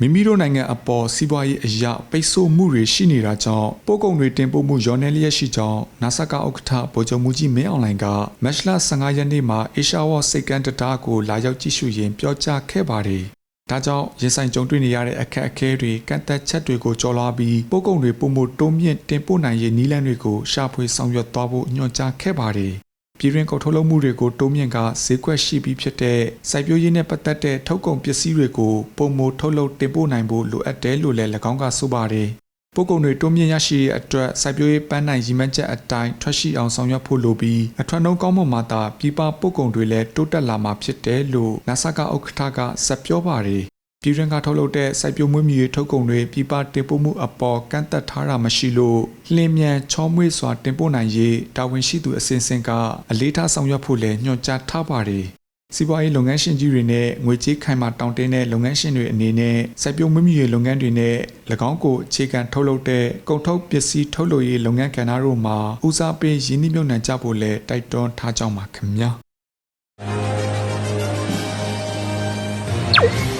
မိမိတို့နိုင်ငံအပေါ်စီးပွားရေးအရာပိတ်ဆို့မှုတွေရှိနေတာကြောင့်ပို့ကုန်တွေတင်ပို့မှုရောနေလျက်ရှိကြောင်းနာဆာကဥက္ကဋ္ဌဗိုလ်ချုပ်မှုကြီးမင်းအောင်လှိုင်ကမက်လ15ရက်နေ့မှာအေရှာဝေါ်စိတ်ကန်းတံတားကိုလာရောက်ကြည့်ရှုရင်းပြောကြားခဲ့ပါတယ်။ဒါကြောင့်ရင်ဆိုင်ကြုံတွေ့နေရတဲ့အခက်အခဲတွေကန့်သက်ချက်တွေကိုကျော်လွှားပြီးပို့ကုန်တွေပုံမှုတိုးမြင့်တင်ပို့နိုင်ရေးနည်းလမ်းတွေကိုရှာဖွေဆောင်ရွက်သွားဖို့ညွှန်ကြားခဲ့ပါတယ်။ ပြည်တွင်းကုန်ထုတ်လုပ်မှုတွေကိုတိုးမြင့်ကဈေးကွက်ရှိပြီးဖြစ်တဲ့စိုက်ပျိုးရေးနဲ့ပတ်သက်တဲ့ထုတ်ကုန်ပစ္စည်းတွေကိုပုံမထုတ်လုပ်တင်ပို့နိုင်ဖို့လိုအပ်တယ်လို့လည်း၎င်းကဆိုပါတယ်။ပို့ကုန်တွေတိုးမြင့်ရရှိရေးအတွက်စိုက်ပျိုးရေးပန်းနိုင်ရည်မှန်းချက်အတိုင်းထွက်ရှိအောင်ဆောင်ရွက်ဖို့လိုပြီးအထွတ်နှုံးကောင်းမွန်မှသာပြည်ပပို့ကုန်တွေလည်းတိုးတက်လာမှာဖြစ်တယ်လို့နာဆာကဥက္ကဋ္ဌကဆက်ပြောပါတယ်။ ပြည်တွင်းကထုတ်လုပ်တဲ့စိုက်ပျိုးမွေးမြူရေးထုတ်ကုန်တွေပြည်ပတင်ပို့မှုအပေါ်ကန့်သက်ထားတာမရှိလို့လင်းမြန်ချောမွေ့စွာတင်ပို့နိုင်ရေးတာဝန်ရှိသူအစဉ်စဉ်ကအလေးထားဆောင်ရွက်ဖို့လည်းညွှန်ကြားထားပါတယ်။စီးပွားရေးလုပ်ငန်းရှင်ကြီးတွေနဲ့ငွေကြေးခိုင်မာတောင်းတင်းတဲ့လုပ်ငန်းရှင်တွေအနေနဲ့စိုက်ပျိုးမွေးမြူရေးလုပ်ငန်းတွေနဲ့၎င်းကိုအခြေခံထုတ်လုပ်တဲ့ကုန်ထုတ်ပစ္စည်းထုတ်လုပ်ရေးလုပ်ငန်းကဏ္ဍတို့မှာဦးစားပေးရင်းနှီးမြှုပ်နှံကြဖို့လည်းတိုက်တွန်းထားကြောင်းပါခင်ဗျာ။